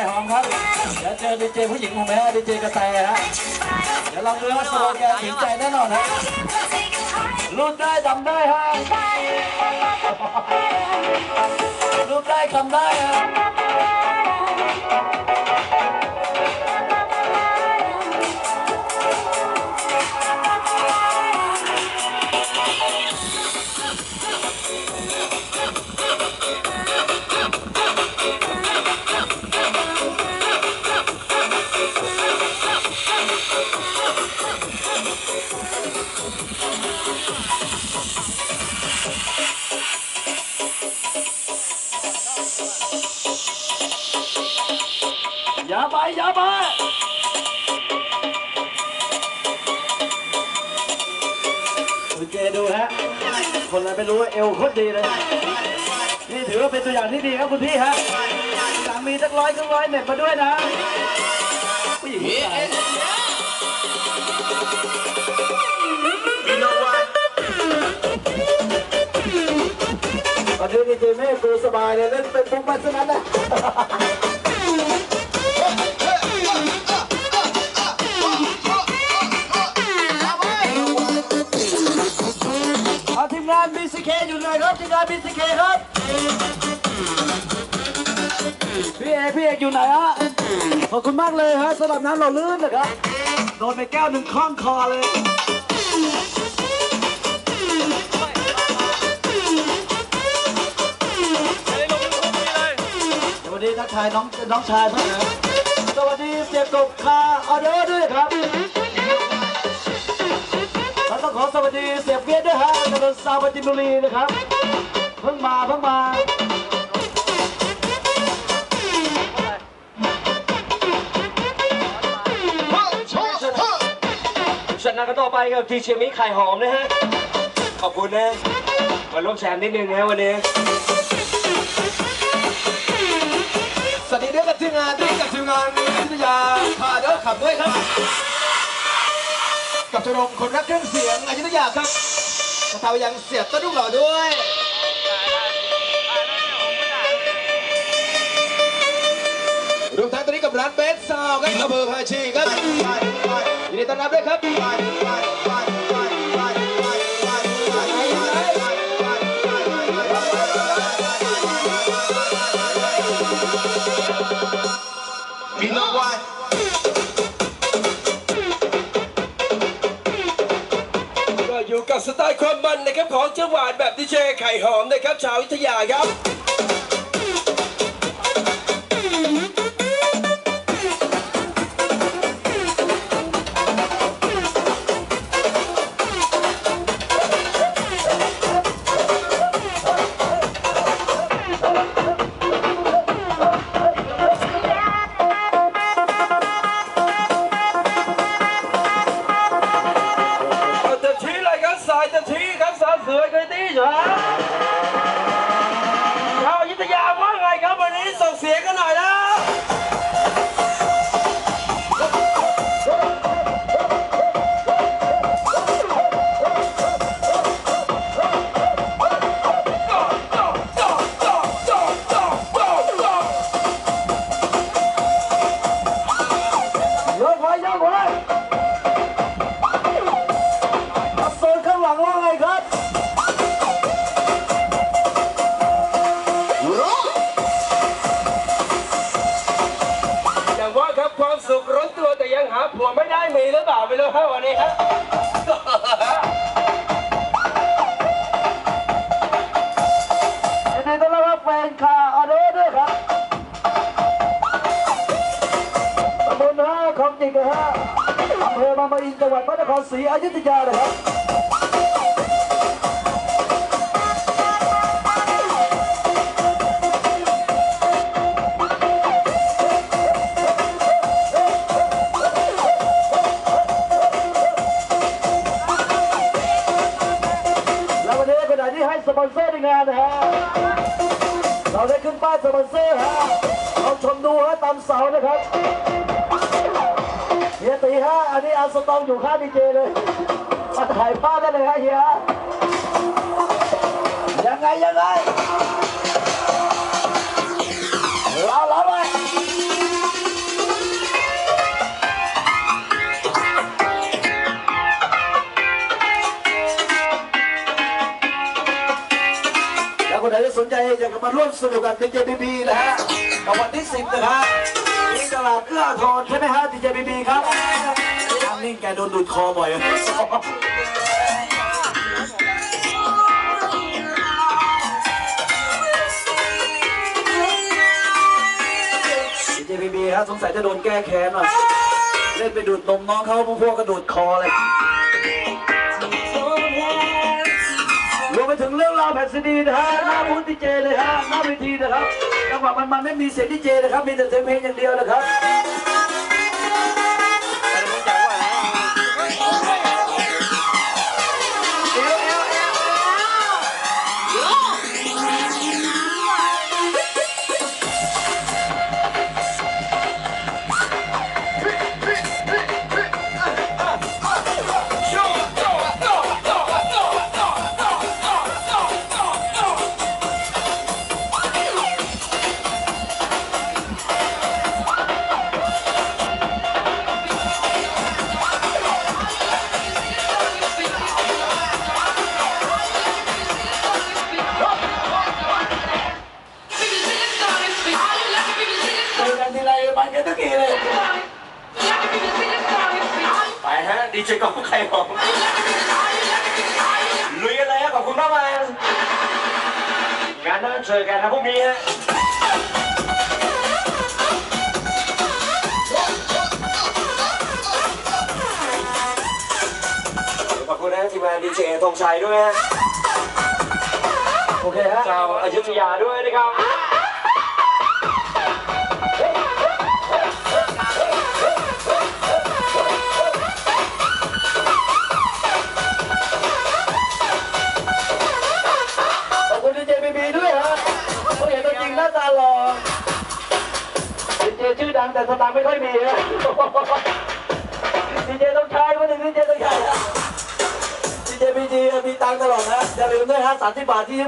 ก่หอมครับ เดี๋ยวเจอดีเจผู้หญิงของแม่ดีเจกระแตฮะ เดี๋ยวลองดูว่าสโลแกนถึงใจแน่นอนฮะรูดได้จำได้ฮะรูดได้จำได้ฮะ อย่าไปอย่าไปคุณเจดูฮะ คนอะไรไม่รู้เอวโคตรดีเลย นี่ถือว่าเป็นตัวอย่างที่ดีครับคุณพี่ฮะหลังมีสักร้อยสักร้อยเน็บมาด้วยนะผู้หญิงผู้ชาย นนี้ดีเจไม่กูสบายเลยเล่นเป็นปุ๊บมันซะนั้นนะเอาทีมงาน BCK อยู่ไหนครับทีมงาน BCK คครับ พี่เอพี่เอกอยู่ไหนฮะ ขอบคุณมากเลยฮะสำหรับน้ำเราลื่นนะครับ โดนไปแก้วหนึ่งคล้องคอเลย วัสดีทักทายน้องน้องชายด้วยนะสวัสดีเสียกบคาออเดอร์ด้วยครับแล้วต้องขอสวัสดีเสียเวียดด้วยฮะถนนสาวจินบุรีนะครับ เพิ่งมาเพิ่งมาชนะกันต่อไปกับทีเชมิไข่หอมนะฮะ ขอบคุณนะ มาร่วมแชมป์นิดนึงนะวันนี้ ทีมงานด้วยกับทีมงานวิทยาพาเดอร์ขับด้วยครับ กับชมรมคนรักเครื่องเสียงอยุธยาครับกระทายังเสียบต้นลูกหล่อด้วยรวมทั้งตอนนี้กับร้านเบสซาวครับอำเภอภาชีครับยินดีต้อนรับด้วยครับ You know why? ก็อยู่กับสไตล์ความมันนะครับของเจ้าหวานแบบดีเจไข่หอมนะครับชาววิทยาครับ เสียงกันหน่อย บางปะอินจังหวัดพระนครศรีอยุธยาเลยครับแล้ววันนี้เป็นหนที่ให้สปอนเซอร์ในงานนะฮะเราได้ขึ้นป้ายสปอนเซอร์ฮะเราชมดูฮะตามเสานะครับ เฮียตีห้าอันนี้เอาสตองอยู่ข้างดีเจเลยมาถ่ายภาพได้เลยฮะเฮียยังไงยังไงเราเราไปแล้วคนไหนที่สนใจอยากจะมาร่วมสนุกกันดีเจบีบีนะฮะวันที่สิบนะฮะ ที่ตลาดเอื้ออาทรใช่ไหมฮะดีเจบีบีครับทางนี้แกโดนดูดคอบ่อยดีเจบีบีฮะสงสัยจะโดนแก้แค้นหน่อยเล่นไปดูดนมน้องเขาพวกก็ดูดคอเลยรวมไปถึงเรื่องราวแผ่นซีดีนะฮะหน้าบูธดีเจเลยฮะหน้าเวทีนะครับ จังหวะมันมันไม่มีเสียงดีเจนะครับ มีแต่เสียงเพลงอย่างเดียวนะครับ กันทีไรมันกันทุกทีเลย ไปฮะดีเจกองไข่หอมลุยกันเลยฮะขอบคุณมากมากงานหน้าเจอกันนะพรุ่งนี้ฮะขอบคุณนะทีมงานดีเจธงชัยด้วยฮะโอเคฮะชาวอยุธยาด้วยนะครับ แต่สตางค์ไม่ค่อยมีนะดีเจต้องใช้วันหนึ่งดีเจต้องใช้ดีเจบีดีมีตังค์ตลอดนะอย่าลืมด้วยฮะสามสิบบาทที่